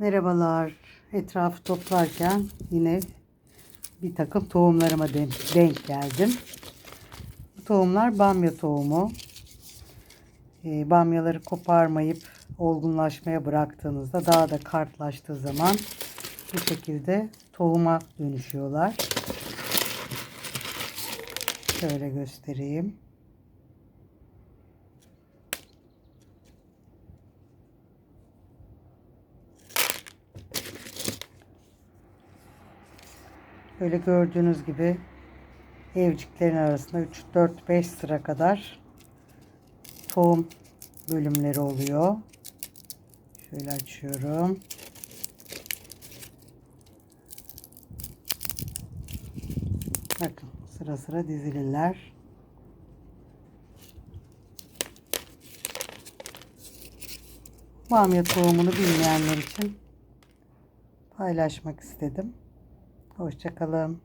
Merhabalar. Etrafı toplarken yine bir takım tohumlarıma denk, geldim. Bu tohumlar bamya tohumu. Ee, bamyaları koparmayıp olgunlaşmaya bıraktığınızda daha da kartlaştığı zaman bu şekilde tohuma dönüşüyorlar. Şöyle göstereyim. Böyle gördüğünüz gibi evciklerin arasında 3 4 5 sıra kadar tohum bölümleri oluyor. Şöyle açıyorum. Bakın sıra sıra dizililer. Bamya tohumunu bilmeyenler için paylaşmak istedim. Hoşçakalın.